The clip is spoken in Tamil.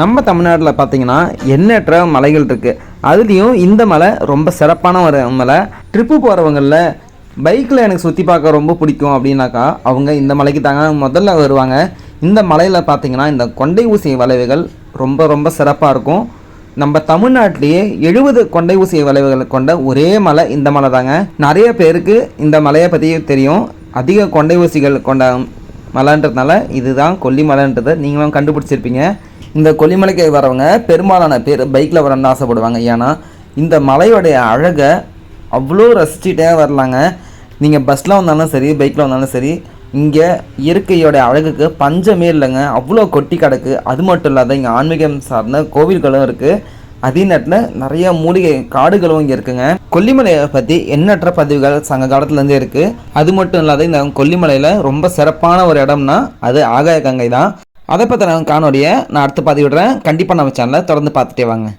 நம்ம தமிழ்நாட்டில் பார்த்தீங்கன்னா எண்ணற்ற மலைகள் இருக்குது அதுலேயும் இந்த மலை ரொம்ப சிறப்பான ஒரு மலை. ட்ரிப்பு போகிறவங்களில் பைக்கில் எனக்கு சுற்றி பார்க்க ரொம்ப பிடிக்கும் அப்படின்னாக்கா அவங்க இந்த மலைக்கு தாங்க முதல்ல வருவாங்க. இந்த மலையில் பார்த்தீங்கன்னா இந்த கொண்டை ஊசி வளைவுகள் ரொம்ப ரொம்ப சிறப்பாக இருக்கும். நம்ம தமிழ்நாட்டிலேயே எழுபது கொண்டை ஊசி வளைவுகள் கொண்ட ஒரே மலை இந்த மலை தாங்க. நிறைய பேருக்கு இந்த மலையை பற்றி தெரியும். அதிக கொண்டை ஊசிகள் கொண்ட மலைன்றதுனால இதுதான் கொல்லிமலைன்றதை நீங்களும் கண்டுபிடிச்சிருப்பீங்க. இந்த கொல்லிமலைக்கு வரவங்க பெரும்பாலான பேர் பைக்கில் வரணும்னு ஆசைப்படுவாங்க. ஏன்னா இந்த மலையோடைய அழகை அவ்வளோ ரசிச்சுட்டே வரலாங்க. நீங்கள் பஸ்ஸில் வந்தாலும் சரி பைக்கில் வந்தாலும் சரி இங்கே இயற்கையோட அழகுக்கு பஞ்சமே இல்லைங்க. அவ்வளோ கொட்டி கிடக்கு. அது மட்டும் இல்லாத இங்கே ஆன்மீகம் சார்ந்த கோவில்களும் இருக்குது அதே நேரத்தில் நிறைய மூலிகை காடுகளும் இங்கே இருக்குங்க. கொல்லிமலையை பற்றி எண்ணற்ற பதிவுகள் சங்க காலத்துலேருந்தே இருக்குது அது மட்டும் இல்லாத இந்த கொல்லிமலையில் ரொம்ப சிறப்பான ஒரு இடம்னா அது ஆகாய கங்கை தான். அதை பற்றின காணொலியை நான் அடுத்து பதிவிடுறேன். கண்டிப்பாக நம்ம சேனலை தொடர்ந்து பார்த்துட்டே வாங்க.